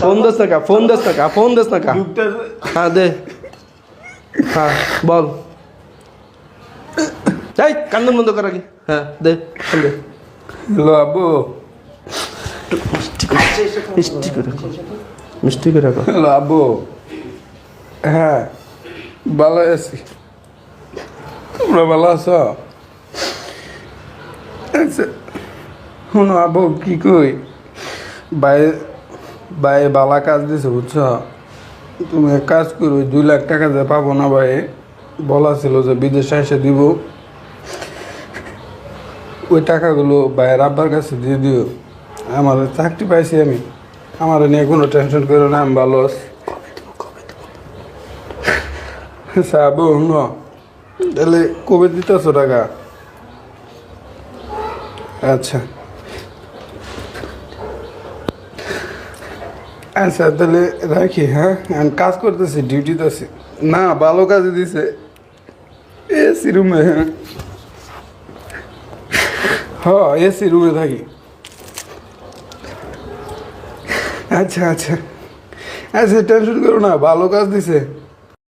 Phone this না কা phone this না কা ফোন দিস না কা গ্রুপটার হ্যাঁ দে। হ্যাঁ বল। এই কান্দন বন্ধ কর আগে। হ্যাঁ দে ফোন দে। হ্যালো আব্বু। মিষ্টি করে রাখো। মিষ্টি করে রাখো। হ্যালো আব্বু। হ্যাঁ। ভালো আছি। তোমরা ভালো আছো? আচ্ছা। শুনো আব্বু কি কই? বাই বাই বালা কাজ দিছে, বুঝছ? তুমি এক কাজ করো দুই লাখ টাকা যে পাবো না ভাই, বলা ছিল যে বিদেশে এসে দিব। ওই টাকাগুলো ভাইয়ের আব্বার কাছে দিয়ে দিও। আমার চাকরি পাইছি আমি। আমার নিয়ে কোনো টেনশন করো না, আমি ভালো আছি। সাবু ন তাহলে কবে দিতেছো টাকা? আচ্ছা। আচ্ছা তাহলে রাখি হ্যাঁ? আমি কাজ করতেছি ডিউটিতে আছি। না, ভালো কাজে দিছে। এসি রুমে হ্যাঁ। হ্যাঁ এসি রুমে থাকি। আচ্ছা আচ্ছা। আচ্ছা টেনশন করো না, ভালো কাজ দিছে।